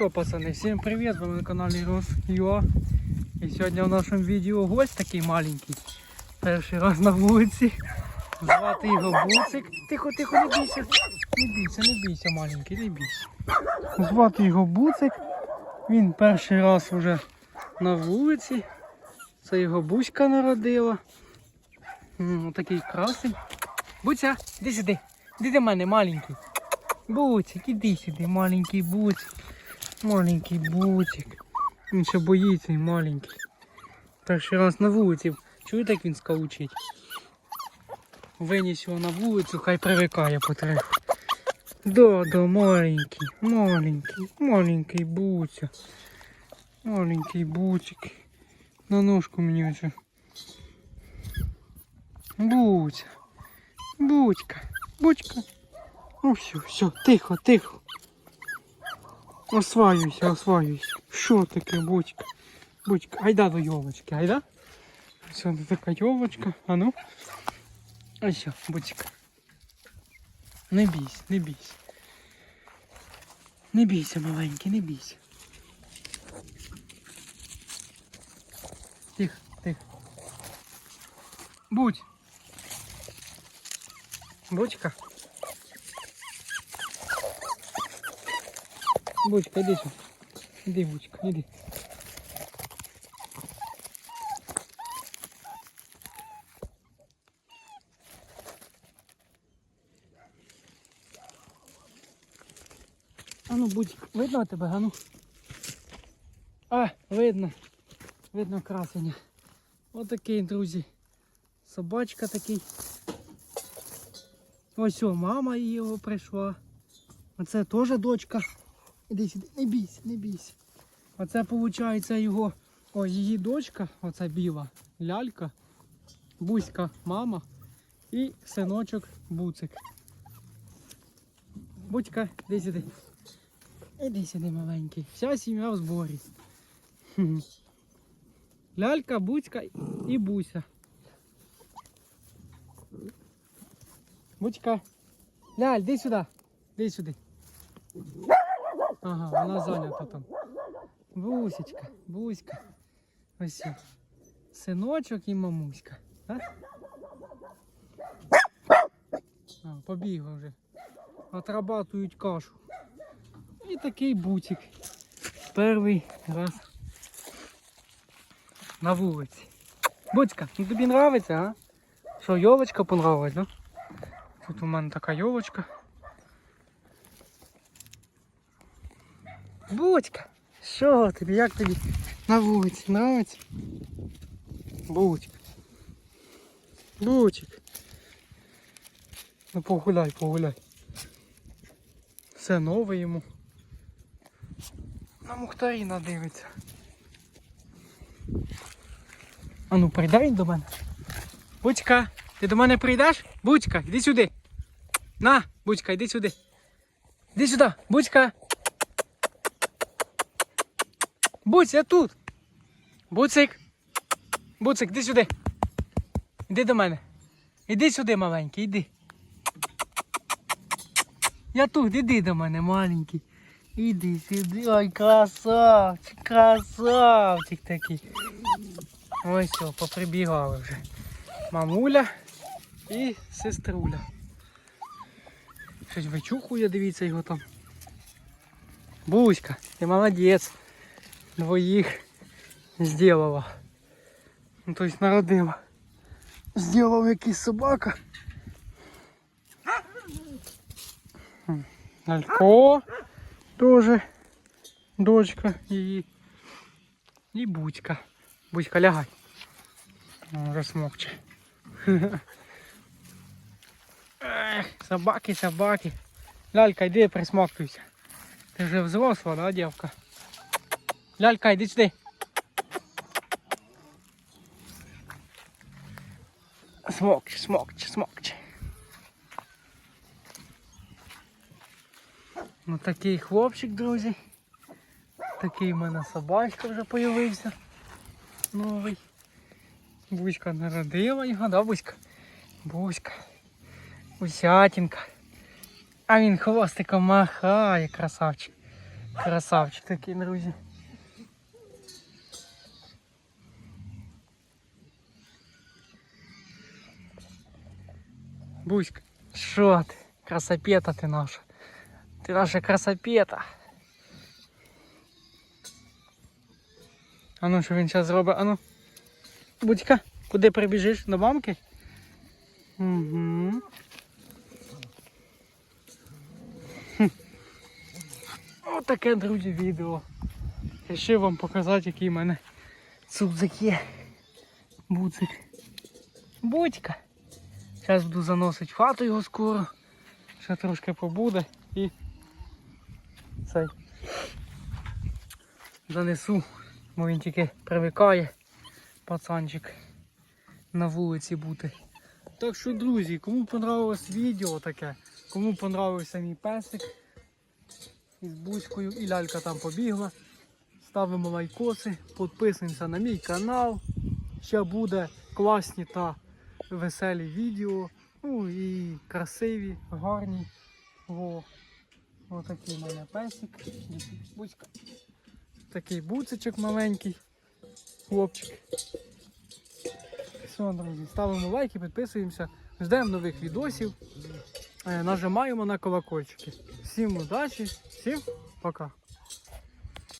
що, пацани, всім привіт, ви на каналі Рос.ua І сьогодні в нашому відео гость такий маленький. Перший раз на вулиці. Звати його Буцик. Тихо, тихо, не бійся. Не бійся, не бійся, маленький, не бійся. Звати його Буцик. Він перший раз вже на вулиці. Це його Буська народила. Отакий красень. Буця, іди сюди. Іди до мене, маленький. Буцик, іди сюди, маленький буцик. Маленький буцик. Він ще боїться маленький. Перший раз на вулиці. Чуєте, як він скаучить? Виніс його на вулицю, хай привикає потроху. Да, да, маленький, маленький, маленький буця. Маленький буцик. На ножку мені вже. Буця. Бучка. Бучка. Ну все, все, тихо, тихо. Осваюйся, осваюйся. Що таке, бучка? Бучка, айда до йолочки, айда? Ось вона така йолочка, а ну. Ось все, бучка. Не бійся, не бійся. Не бійся, маленький, не бійся. Тихо, тихо. Будь. Бучка. Бучка, іди сюди. Іди, бучка. А ну, бучка, видно тебе, а ну? А, видно. Видно красення. Отакий, друзі. Собачка такий. Ось о, мама його прийшла. Оце теж дочка. Іди сюди, не бійся, не бійся. Оце виходить його, о, її дочка, оця біла лялька, бузька мама і синочок буцик. Будька, іди сюди. Іди сюди, маленький. Вся сім'я в зборі. Лялька, буцька і буся. Бучка. Ляль, іди сюди. Іди сюди. Ага, вона зайнята там. Бусечка, буська. Ось. Синочок і мамуська. А? Побігла вже. Отрабатують кашу. І такий бутик. Перший раз на вулиці. Буцька, ну тобі нравиться, а? Що, йолочка понравилась, да? Тут у мене така йолочка. Будька, що тобі, як тобі на вулиці нравиться? Будька. Бучик. Ну погуляй, погуляй. Все нове йому. На Мухтаріна дивиться. А ну прийде він до мене. Будька, ти до мене прийдеш? Будька, іди сюди. На, Будька, іди сюди. Іди сюди, Будька. Будь, я тут. Буцик. Буцик, іди сюди. Іди до мене. Іди сюди, маленький, іди. Я тут, іди до мене, маленький. Іди сюди. Ой, красавчик, красавчик такий. Ось все, поприбігали вже. Мамуля і сеструля. Щось вичухує, дивіться його там. Буська, ти молодець. Двоїх зробила. Ну, тобто народила. Зробив якийсь собака. М, Алько теж дочка її. І Будька. Будька, лягай. О, Вже смокче. Ех, собаки, собаки. Лялька, йди присмоктуйся. Ти вже взросла, да, дівка? Лялька, йди сюди. Смокче, смокче, смокче. Ну такий хлопчик, друзі. Такий в мене собачка вже появився. Новий. Буська народила його, да, Буська? Буська. Усятінка. А він хвостиком махає, красавчик. Красавчик такий, друзі. Буська, що ти? Красопета ти наша. Ти наша красопета. А ну, що він зараз зробить? А ну. Будька, куди прибіжиш? До мамки? Угу. Отаке, друзі, відео. Рішив вам показати, який в мене цудзик є. Буцик. Будька. Зараз буду заносити хату його скоро. Ще трошки побуде і цей занесу, бо він тільки привикає, пацанчик, на вулиці бути. Так що, друзі, кому понравилось відео таке, кому понравився мій песик із бузькою і лялька там побігла. Ставимо лайкоси, підписуємося на мій канал. Ще буде класні та веселі відео. Ну і красиві, гарні. Во. Ось такий в мене песик. Бузька. Такий буцичок маленький. Хлопчик. Все, друзі, ставимо лайки, підписуємося. Ждемо нових відосів. Е, Нажимаємо на колокольчики. Всім удачі, всім пока.